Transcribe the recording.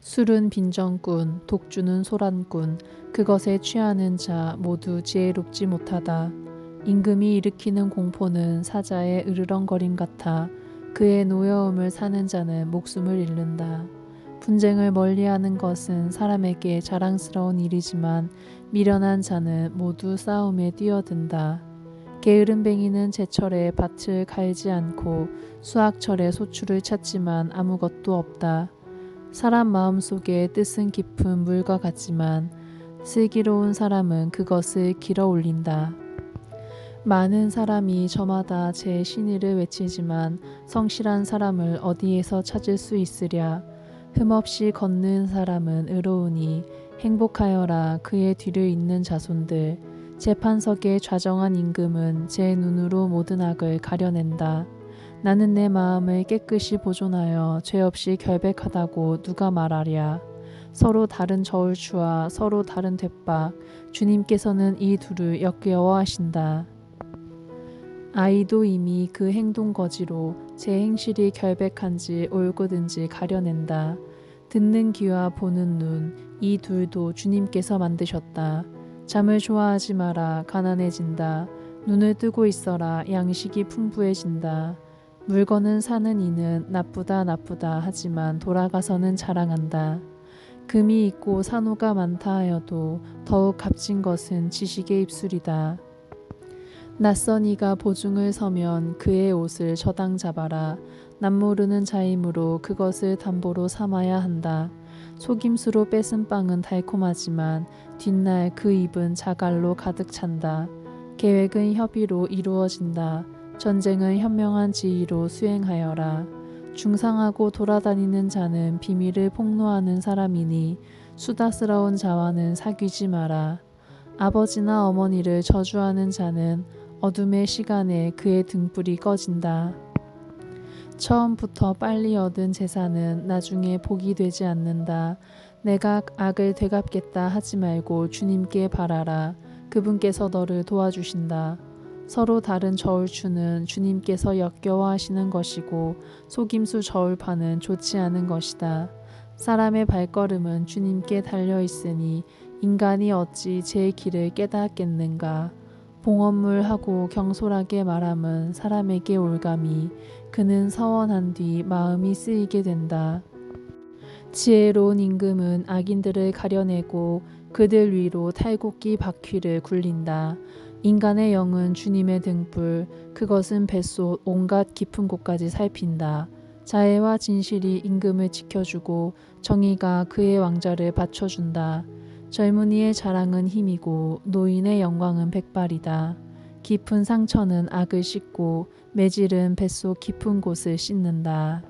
술은 빈정꾼, 독주는 소란꾼, 그것에 취하는 자 모두 지혜롭지 못하다. 임금이 일으키는 공포는 사자의 으르렁거림 같아 그의 노여움을 사는 자는 목숨을 잃는다. 분쟁을 멀리하는 것은 사람에게 자랑스러운 일이지만 미련한 자는 모두 싸움에 뛰어든다. 게으름뱅이는 제철에 밭을 갈지 않고 수확철에 소출을 찾지만 아무것도 없다. 사람 마음속에 뜻은 깊은 물과 같지만 슬기로운 사람은 그것을 길어 올린다. 많은 사람이 저마다 제 신의를 외치지만 성실한 사람을 어디에서 찾을 수 있으랴. 흠없이 걷는 사람은 의로우니 행복하여라 그의 뒤를 잇는 자손들. 재판석에 좌정한 임금은 제 눈으로 모든 악을 가려낸다. 나는 내 마음을 깨끗이 보존하여 죄 없이 결백하다고 누가 말하랴. 서로 다른 저울추와 서로 다른 뎃박, 주님께서는 이 둘을 역겨워하신다. 아이도 이미 그 행동 거지로 제 행실이 결백한지 옳고든지 가려낸다. 듣는 귀와 보는 눈, 이 둘도 주님께서 만드셨다. 잠을 좋아하지 마라, 가난해진다. 눈을 뜨고 있어라, 양식이 풍부해진다. 물건은 사는 이는 나쁘다 나쁘다 하지만 돌아가서는 자랑한다. 금이 있고 산호가 많다 하여도 더욱 값진 것은 지식의 입술이다. 낯선 이가 보증을 서면 그의 옷을 저당 잡아라. 남모르는 자이므로 그것을 담보로 삼아야 한다. 속임수로 뺏은 빵은 달콤하지만 뒷날 그 입은 자갈로 가득 찬다. 계획은 협의로 이루어진다. 전쟁은 현명한 지위로 수행하여라. 중상하고 돌아다니는 자는 비밀을 폭로하는 사람이니 수다스러운 자와는 사귀지 마라. 아버지나 어머니를 저주하는 자는 어둠의 시간에 그의 등불이 꺼진다. 처음부터 빨리 얻은 재산은 나중에 복이 되지 않는다. 내가 악을 되갚겠다 하지 말고 주님께 바라라. 그분께서 너를 도와주신다. 서로 다른 저울추는 주님께서 역겨워하시는 것이고 속임수 저울파는 좋지 않은 것이다. 사람의 발걸음은 주님께 달려 있으니 인간이 어찌 제 길을 깨닫겠는가. 봉헌물하고 경솔하게 말함은 사람에게 올감이 그는 서원한 뒤 마음이 쓰이게 된다. 지혜로운 임금은 악인들을 가려내고 그들 위로 탈곡기 바퀴를 굴린다. 인간의 영은 주님의 등불, 그것은 뱃속 온갖 깊은 곳까지 살핀다. 자애와 진실이 임금을 지켜주고 정의가 그의 왕자를 받쳐준다. 젊은이의 자랑은 힘이고 노인의 영광은 백발이다. 깊은 상처는 악을 씻고 매질은 뱃속 깊은 곳을 씻는다.